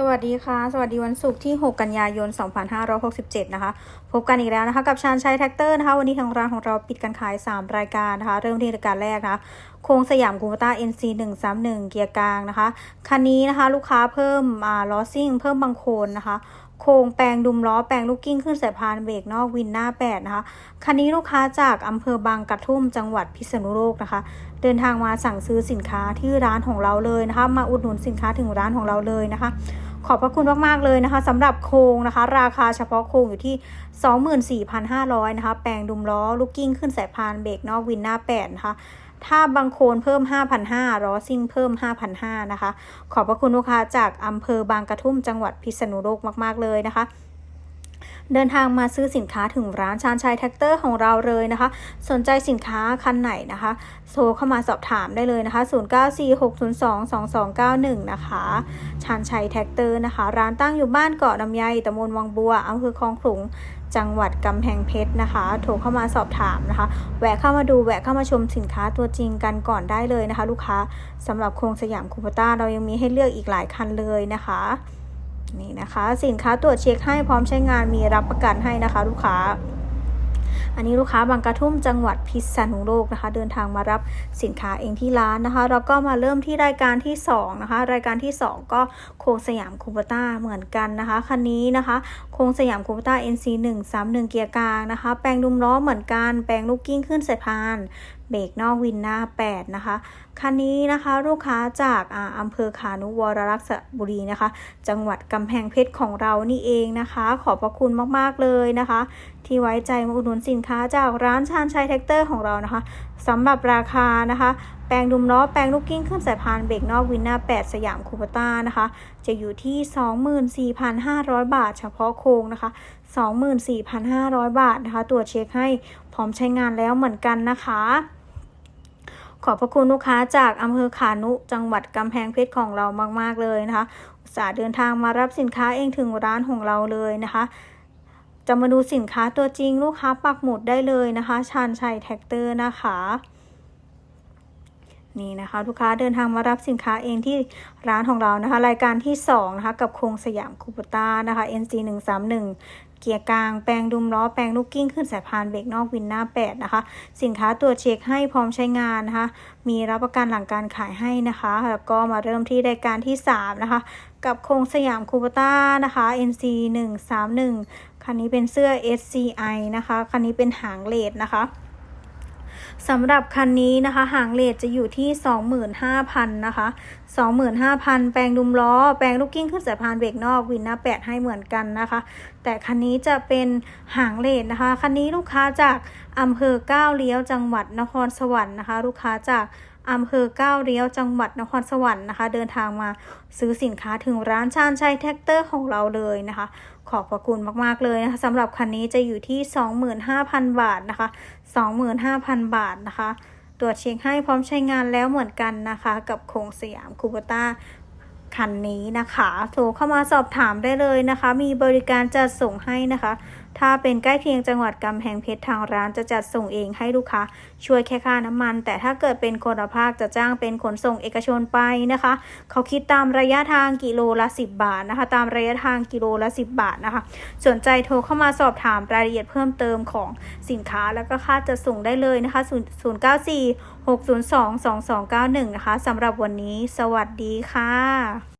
สวัสดีค่ะ สวัสดีวันศุกร์ที่ 6 กันยายน 2567 นะคะ พบกันอีกแล้วนะคะ กับชานชัยแท็กเตอร์นะคะ วันนี้ทางร้านของเราปิดการขาย 3 รายการนะคะ เริ่มที่รายการแรกนะคะโครงสยามคูปต้า NC 131เกียร์กลางนะคะ คันนี้นะคะ ลูกค้าเพิ่มอ่าล้อซิ่ง เพิ่มบางโคนนะคะโครงแปลงดุมล้อแปลงลูกกิ้งขึ้นสายพานเบรกนอกวินหน้า 8 นะคะ คันนี้ลูกค้าจากอำเภอบางกระทุ่มจังหวัดพิษณุโลกนะคะ เดินทางมาสั่งซื้อสินค้าที่ร้านของเราเลยนะคะ มาอุดหนุนสินค้าถึงร้านของเราเลยนะคะ ขอบพระคุณมาก ๆ เลยนะคะสำหรับโครงนะคะ ราคาเฉพาะโครงอยู่ที่ 24,500นะคะ แปลงดุมล้อ ลูกกิ้งขึ้นสายพานเบรกนอกวินหน้า8นะคะถ้าบางโคนเพิ่ม 5,500ล้อซิ่งเพิ่ม 5,500นะคะ ขอบพระคุณลูกค้าจากอำเภอบางกระทุ่มจังหวัดพิษณุโลกมาก ๆ เลยนะคะ เดินทางมาซื้อสินค้าถึงร้านชานชัยแท็กเตอร์ของเราเลยนะคะ สนใจสินค้าคันไหนนะคะโทรเข้ามาสอบถามได้เลยนะคะ 0946022291 นะคะชานชัยแท็กเตอร์นะคะ ร้านตั้งอยู่บ้านเกาะลำไยตำบลวังบัวอำเภอคลองขลุงจังหวัดกำแพงเพชรนะคะ โทรเข้ามาสอบถามนะคะ แวะเข้ามาดูแวะเข้ามาชมสินค้าตัวจริงกันก่อนได้เลยนะคะ ลูกค้าสำหรับโครงสยามคูปต้าเรายังมีให้เลือกอีกหลายคันเลยนะคะ นี่นะคะสินค้าตรวจเช็คให้พร้อมใช้งานมีรับประกันให้นะคะลูกค้า อันนี้ลูกค้าบางกระทุ่มจังหวัดพิษณุโลกนะคะ เดินทางมารับสินค้าเองที่ร้านนะคะเราก็มาเริ่มที่รายการที่2นะคะรายการที่ 2 ก็โคงสยามคูปต้าเหมือนกันนะคะคันนี้นะคะโคงสยามคูปต้า NC 1 3 1เกียร์กลางนะคะ แปลงดุมล้อเหมือนกัน แปลงลูกกิ้งขึ้นสายพานเบรกนอกวินหน้า 8 นะคะ คันนี้นะคะลูกค้าจากอำเภอขานุวรรักษบุรีนะคะ จังหวัดกำแพงเพชรของเรานี่เองนะคะ ขอบพระคุณมากๆเลยนะคะ ที่ไว้ใจมาอุดหนุนสินค้าจากร้านชานชัยแท็กเตอร์ของเรานะคะสำหรับราคานะคะ แปลงดุมล้อแปลงลูกกิ้งขึ้นสายพานเบรกนอกวินหน้า 8 สยามคูปต้านะคะ จะอยู่ที่ 24,500 บาท เฉพาะโครงนะคะ 24,500 บาทนะคะตรวจเช็คให้พร้อมใช้งานแล้วเหมือนกันนะคะ ขอบพระคุณลูกค้าจากอำเภอขานุจังหวัดกำแพงเพชรของเรามาก ๆ เลยนะคะอุตส่าห์เดินทางมารับสินค้าเองถึงร้านของเราเลยนะคะ จะมาดูสินค้าตัวจริงลูกค้าปักหมุดได้เลยนะคะชานชัยแท็กเตอร์นะคะ นี่นะคะลูกค้าเดินทางมารับสินค้าเองที่ร้านของเรานะคะ รายการที่2นะคะกับโครงสยามคูปต้านะคะ NC 1 3 1เกียร์กลาง แปลงดุมล้อ แปลงลูกกิ้ง ขึ้นสายพานเบรกนอกวินหน้า 8 นะคะ สินค้าตัวจเช็คให้พร้อมใช้งานนะคะ มีรับประกันหลังการขายให้นะคะ แล้วก็มาเริ่มที่รายการที่ 3 นะคะ กับโครงสยามคูปต้านะคะ NC 1 3 1คันนี้เป็นเสื้อ SCI นะคะ คันนี้เป็นหางเลดนะคะ สำหรับคันนี้นะคะ หางเลทจะอยู่ที่ 25,000 นะคะ 25,000 แปลงดุมล้อ แปลงลูกกิ้งขึ้นสายพานเบรกนอกวินหน้า8ให้เหมือนกันนะคะ แต่คันนี้จะเป็นหางเลทนะคะ คันนี้ลูกค้าจากอำเภอก้าวเลี้ยวจังหวัดนครสวรรค์นะคะ ลูกค้าจากอำเภอก้าวเลี้ยวจังหวัดนครสวรรค์นะคะ เดินทางมาซื้อสินค้าถึงร้านชานชัยแท็กเตอร์ของเราเลยนะคะ ขอบพระคุณมากๆเลยนะคะสำหรับคันนี้จะอยู่ที่ 25,000 บาทนะคะ 25,000 บาทนะคะ ตรวจเช็คให้พร้อมใช้งานแล้วเหมือนกันนะคะ กับโครงสยามคูปต้าคันนี้นะคะ โทรเข้ามาสอบถามได้เลยนะคะ มีบริการจัดส่งให้นะคะ ถ้าเป็นใกล้เคียงจังหวัดกำแพงเพชรทางร้านจะจัดส่งเองให้ลูกค้าช่วยแค่ค่าน้ำมัน แต่ถ้าเกิดเป็นคนละภาคจะจ้างเป็นขนส่งเอกชนไปนะคะ เขาคิดตามระยะทางกิโลละ 10 บาทนะคะ ตามระยะทางกิโลละ 10 บาทนะคะ สนใจโทรเข้ามาสอบถามรายละเอียดเพิ่มเติมของสินค้าแล้วก็ค่าจะส่งได้เลยนะคะ 0 9 4 6 0 2 2 2 9 1 นะคะสำหรับวันนี้ สวัสดีค่ะ